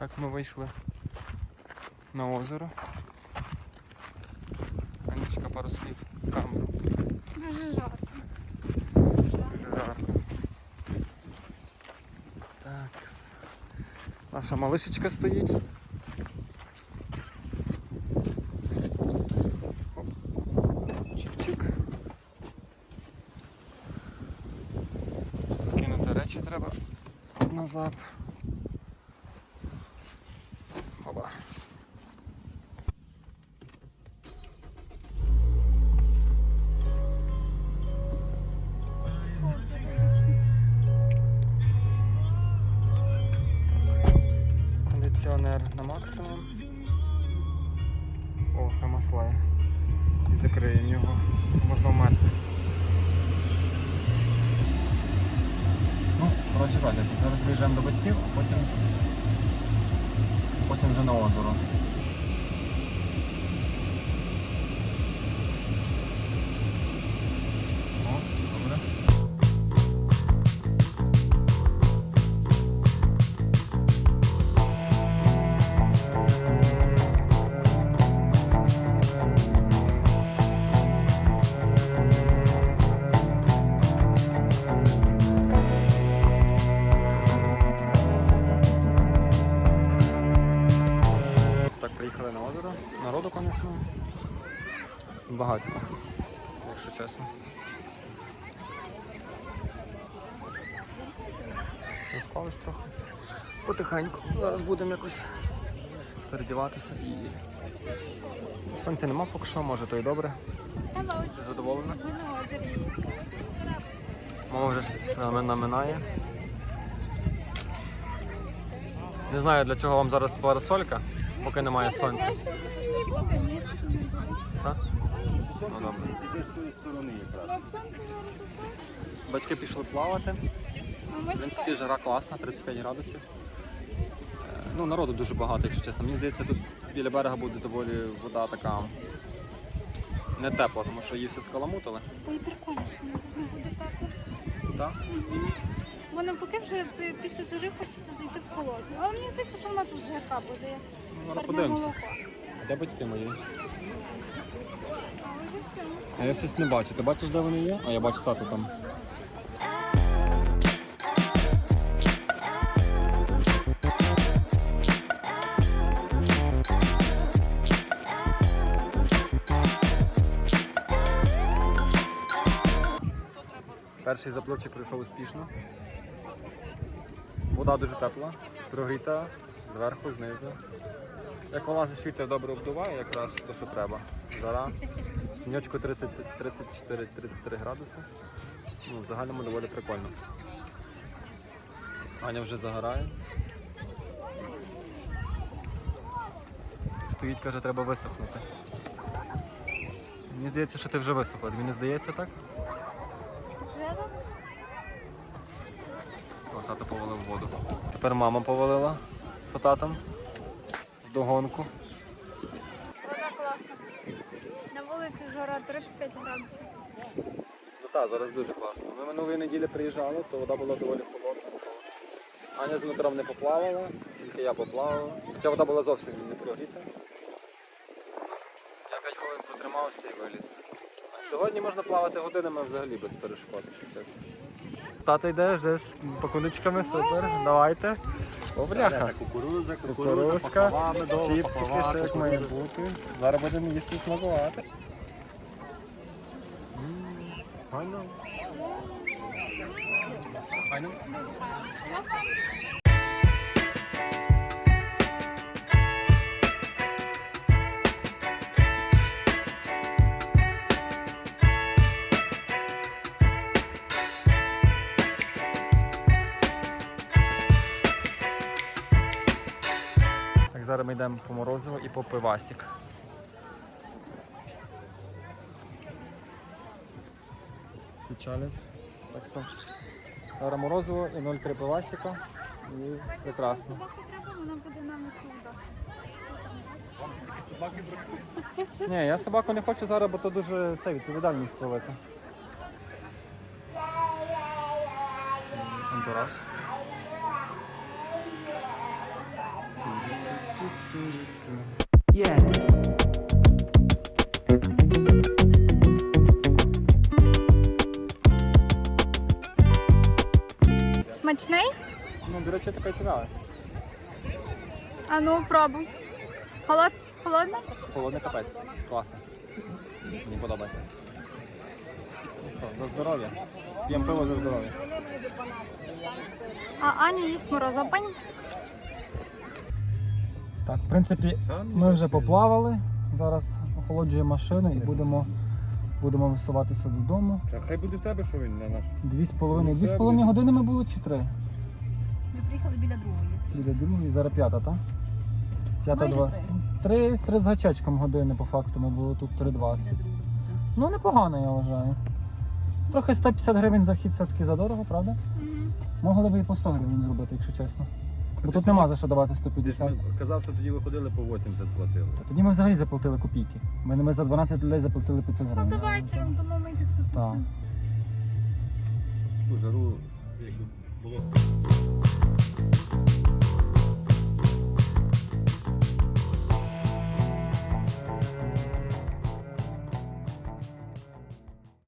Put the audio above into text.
Так ми вийшли на озеро. Анічка пару слів в камеру. Дуже жарко. Дуже жарко. Так. Наша малишечка стоїть. Оп. Чик-чик. Кинути речі треба назад. Кондиціонер на максимум. О, хай. І закриємо його. Можна вмерти. Ну, коротше, зараз виїжджаємо до батьків, а потім, потім вже на озеро. Багатько, якщо чесно. Розклались трохи. Потихеньку. Зараз будемо якось передіватися і. Сонця нема поки що, може то і добре. Ти задоволена? Мама вже щось нами- наминає. Не знаю для чого вам зараз парасолька, поки немає сонця. Так? Добре. Іди з тої сторони якраз. Батьки пішли плавати. В принципі, жара класна, 35 градусів. Е, Ну, народу дуже багато, якщо чесно. Мені здається, тут біля берега буде доволі вода така не тепла, тому що її все скаламутили. Та й прикольно, що не буде тепло. Так? Воно поки вже після жари хочеться зайти в холодну. Але мені здається, що вона тут жарка буде. Ну, зараз подивимося. молоко. Де батьки мої? А я щось не бачу. Ти бачиш, де вони є? А я бачу тату там. Перший запливчик пройшов успішно. Вода дуже тепла, прогріта зверху, знизу. Як вилазить вітер добре обдуває, якраз те, що треба. Жара. Тіньочку 34-33 градуси. Ну, в загальному доволі прикольно. Аня вже загорає. Стоїть, каже, треба висохнути. Мені здається, що ти вже висохла. Не здається так? О, тато повалив воду. Тепер мама повалила з татом в догонку. Вода класна. На вулиці жара 35 градусів. Ну так, зараз дуже класно. Ми минулої неділі приїжджали, то вода була доволі холодна. Аня з Дмитром не поплавала, тільки я поплавав. Хоча вода була зовсім не прогріта. Я 5 хвилин протримався і виліз. А сьогодні можна плавати годинами взагалі без перешкод. Тата йде вже з пакуночками, супер. Давайте. О, бляха. Кукурудза, Кукурузка, пополами, довго чіпсики, пополати, все як має бути. Зараз будемо їсти і смакувати. Файно. Файно. Так, зараз ми йдемо по морозиво і по пивасік. Всі чалять. Так що зараз морозиво і 0,3 пивасіка. І прекрасно. Собаку треба, вона буде нам відповідати. Ні, я собаку не хочу зараз, бо то дуже це, відповідальність велика. Антураж. Yeah. Смачний? Ну, до речі, така цікава. А ну, пробуй. Холод... Холодний? Холодний капець. Класно. Мені подобається. Ну що, за здоров'я. П'ємо пиво за здоров'я. А Аня їсть морозопань. Так, в принципі, ми вже поплавали. Зараз охолоджуємо машину і будемо, будемо висуватися додому. Та хай буде в тебе, що він на наш. Дві з половиною. Дві з половиною години ми були чи три? Ми приїхали біля другої. Біля другої, зараз п'ята, так? П'ята Майже два. три. Три, три з гачечком години по факту. Ми були тут 3.20. Ну непогано, я вважаю. Трохи 150 гривень за хід все-таки задорого, правда? Могли б і по 100 гривень зробити, якщо чесно. Бо тут нема за що давати 150. ми- казав, що тоді виходили по 80 платили. Тоді ми взагалі заплатили копійки. Ми, ми за 12 людей заплатили 500 Ну, гривень. до вечором, тому ми так це Так. Жару.